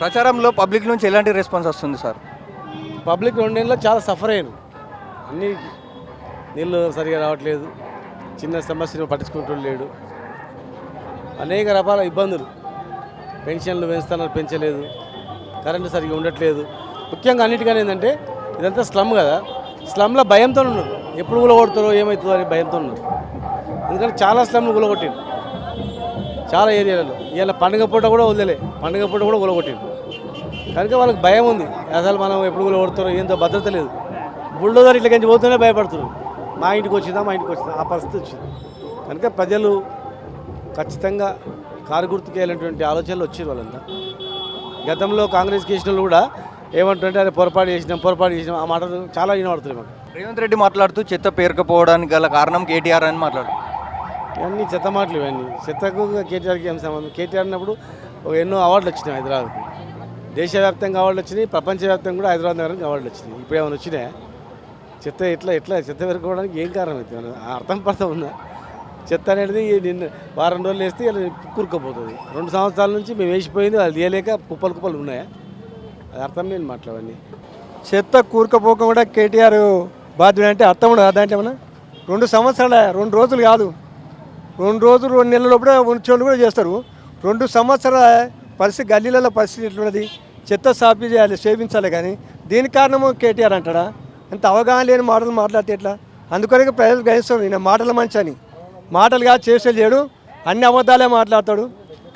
ప్రచారంలో పబ్లిక్ నుంచి ఎలాంటి రెస్పాన్స్ వస్తుంది సార్? పబ్లిక్ రెండేళ్ళలో చాలా సఫర్ అయ్యాను అన్ని నీళ్ళు సరిగా రావట్లేదు. చిన్న సమస్యను పట్టించుకుంటూ లేడు. అనేక రకాల ఇబ్బందులు. పెన్షన్లు పెంచుతున్నారు పెంచలేదు. కరెంటు సరిగా ఉండట్లేదు. ముఖ్యంగా అన్నిటికన్నా ఏంటంటే ఇదంతా స్లమ్ కదా. స్లమ్లో భయంతో ఉన్నారు. ఎప్పుడు గులగొడతారో ఏమవుతుందో అని భయంతో ఉన్నారు. ఎందుకంటే చాలా స్లమ్లు గులగొట్టిండు చాలా ఏరియాలలో. ఇవాళ పండుగ పూట కూడా వదిలే పండుగ పూట కూడా గులగొట్టిండు కనుక వాళ్ళకి భయం ఉంది. అసలు మనం ఎప్పుడు కూడా కొడతారో ఏందో భద్రత లేదు. బుల్డోజర్ ఇట్లా కంచి పోతూనే భయపడుతున్నారు. మా ఇంటికి వచ్చిందా మా ఇంటికి వచ్చిందా? ఆ పరిస్థితి వచ్చింది. కనుక ప్రజలు ఖచ్చితంగా కారు గుర్తుకేయాలనేటువంటి ఆలోచనలు వచ్చారు వాళ్ళంతా. గతంలో కాంగ్రెస్ చేసిన కూడా ఏమంటుంటే అది పొరపాటు చేసినాం పొరపాటు చేసినాం. ఆ మాటలు చాలా వినబడుతున్నాయి మాకు. రేవంత్ రెడ్డి మాట్లాడుతూ చెత్త పేరుకపోవడానికి గల కారణం కేటీఆర్ అని మాట్లాడు ఇవన్నీ చెత్త మాటలు ఇవన్నీ. చెత్తకు కేటీఆర్కి ఏం సంబంధం? కేటీఆర్ అన్నప్పుడు ఒక ఎన్నో అవార్డులు వచ్చినాయి హైదరాబాద్కు. దేశవ్యాప్తంగా అవార్డులు వచ్చినాయి ప్రపంచవ్యాప్తంగా కూడా హైదరాబాద్ నగరానికి అవార్డులు వచ్చినాయి. ఇప్పుడు ఏమైనా వచ్చినాయా? చెత్త ఎట్లా ఎట్లా చెత్త పెరుకోవడానికి ఏం కారణం అయితే? అర్థం పడతా ఉందా? చెత్త అనేది నిన్న వారం రోజులు వేస్తే ఇలా కూరుకుపోతుంది రెండు సంవత్సరాల నుంచి మేము వేసిపోయింది అది తీయలేక కుప్పలు కుప్పలు ఉన్నాయా? అది అర్థం లేని మాటలు అవన్నీ. చెత్త కూరుకపోక కూడా కేటీఆర్ బాధ్యుడు అంటే అర్థం ఉండదు దాంట్లో ఏమన్నా? రెండు సంవత్సరాల రెండు రోజులు కాదు. రెండు రోజులు రెండు నెలల లోపల ఉంచోళ్ళు కూడా చేస్తారు. రెండు సంవత్సరాల పరిస్థితి గల్లీలలో పరిస్థితి ఎట్లున్నది? చెత్త సాపి చేయాలి సేవించాలి కానీ దీని కారణము కేటీఆర్ అంటాడా? అంత అవగాహన లేని మాటలు మాట్లాడితే ఎట్లా? అందుకనే ప్రజలు గ్రహిస్తారు ఈయన మాటల మంచి అని మాటలుగా చేసే లేడు. అన్ని అబద్ధాలే మాట్లాడతాడు.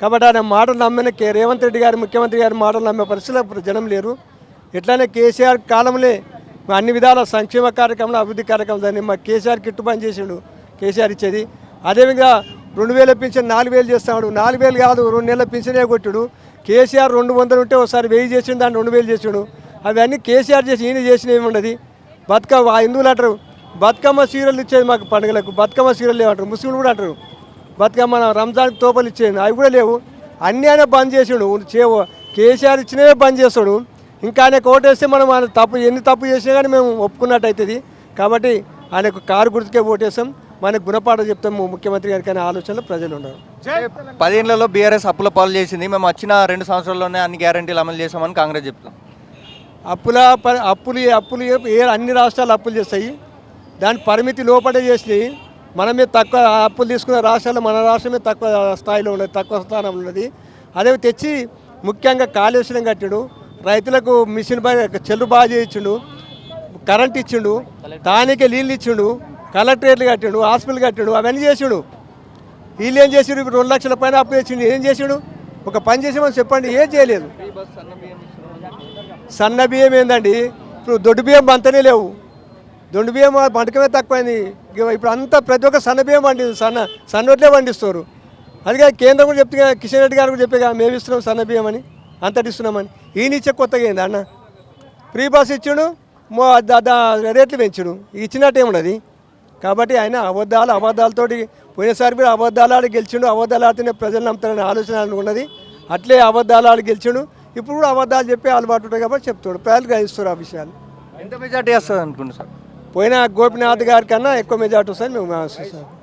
కాబట్టి ఆయన మాటలు నమ్మిన కే రేవంత్ రెడ్డి గారు ముఖ్యమంత్రి గారి మాటలు నమ్మే పరిస్థితిలో ఇప్పుడు జనం లేరు. ఎట్లానే కేసీఆర్ కాలంలో అన్ని విధాల సంక్షేమ కార్యక్రమాలు అభివృద్ధి కార్యక్రమం దాన్ని మా కేసీఆర్ కిట్టు పని చేసిండు కేసీఆర్ ఇచ్చేది. అదేవిధంగా రెండు వేల పింఛన్ నాలుగు వేలు చేస్తాడు. నాలుగు వేలు కాదు రెండు నెలల పింఛనే కొట్టుడు. కేసీఆర్ రెండు వందలు ఉంటే ఒకసారి వెయ్యి చేసిండు దాన్ని రెండు వేలు చేసిండు. అవన్నీ కేసీఆర్ చేసి ఈయన చేసిన ఏమి ఉండదు బతుకమ్మ ఆ హిందువులు అంటారు బతుకమ్మ సీరియల్ ఇచ్చేది మాకు పండుగలకు బతుకమ్మ సీరియల్ లేవంటారు ముస్లింలు కూడా అంటారు బతుకమ్మ రంజాన్ తోపలు ఇచ్చేది అవి కూడా లేవు. అన్నీ ఆయన బంద్ చేసిండు. చేవు కేసీఆర్ ఇచ్చినవే బంద్ చేస్తాడు. ఇంకా ఆయనకు ఓటేస్తే మనం ఆయన తప్పు ఎన్ని తప్పు చేసినా కానీ మేము ఒప్పుకున్నట్టు అవుతుంది. కాబట్టి ఆయనకు కారు గుర్తుకే ఓటేస్తాం మనకు గుణపాఠం చెప్తాము ముఖ్యమంత్రి గారికి అనే ఆలోచనలో ప్రజలు ఉన్నారు పదేళ్ళలో బీఆర్ఎస్ అప్పుల పాలు చేసింది. మేము వచ్చిన రెండు సంవత్సరాల్లోనే అన్ని గ్యారంటీలు అమలు చేసామని కాంగ్రెస్ చెప్తాం. అప్పుల ప- అప్పులు అప్పులు ఏ అన్ని రాష్ట్రాలు అప్పులు చేస్తాయి. దాని పరిమితి లోపలే చేసినాయి. మనమే తక్కువ అప్పులు తీసుకున్న రాష్ట్రాలు మన రాష్ట్రమే తక్కువ స్థాయిలో ఉన్నది తక్కువ స్థానంలో ఉన్నది. అదే తెచ్చి ముఖ్యంగా కాళేశ్వరం కట్టాడు. రైతులకు మిషన్ బాగా చెల్లు బాగా చేయించిండు. కరెంట్ ఇచ్చిండు. దానికే నీళ్ళు ఇచ్చిండు. కలెక్టరేట్లు కట్టాడు హాస్పిటల్ కట్టాడు అవన్నీ చేసిండు. వీళ్ళు ఏం చేసిండు ఇప్పుడు రెండు లక్షల పైన అప్పు తెచ్చిండు. ఏం చేసిండు? ఒక పని చేసామని చెప్పండి. ఏం చేయలేదు. సన్న బియ్యం ఏందండి? ఇప్పుడు దొడ్డు బియ్యం అంతనే లేవు. దొడ్డు బియ్యం పంటకమే తక్కువైంది. ఇప్పుడు అంతా ప్రతి ఒక్క సన్న బియ్యం పండి సన్న సన్నొట్లే పండిస్తారు అందుకే కేంద్రం కూడా చెప్తే కిషన్ రెడ్డి గారు కూడా చెప్పేగా మేము ఇస్తున్నాం సన్న బియ్యం అని అంతటి ఇస్తున్నామని. ఈయన ఇచ్చే కొత్తగా ఏంది అన్న? ఫ్రీ బస్ ఇచ్చాడు మో దా- రేట్లు పెంచాడు. ఇచ్చినట్టు ఏమున్నది కాబట్టి ఆయన అబద్ధాలు అబద్ధాలతోటి పోయినసారి కూడా అబద్ధాలు ఆడి గెలిచిండు. అబద్ధాలు ఆడితేనే ప్రజలు నమ్ముతారనే ఆలోచన ఉన్నది. అట్లే అబద్ధాలు ఆడి గెలిచిండు. ఇప్పుడు కూడా అబద్ధాలు చెప్పే అలవాటు ఉంటుంది కాబట్టి చెప్తాడు ప్రజలు గ్రహిస్తారు ఆ విషయాలు. ఎంత మెజార్టీ వస్తుంది అనుకుంటున్నారు సార్? పోయిన గోపినాథ్ గారి కన్నా ఎక్కువ మెజార్టీ వస్తుంది మేము ఆశిస్తాం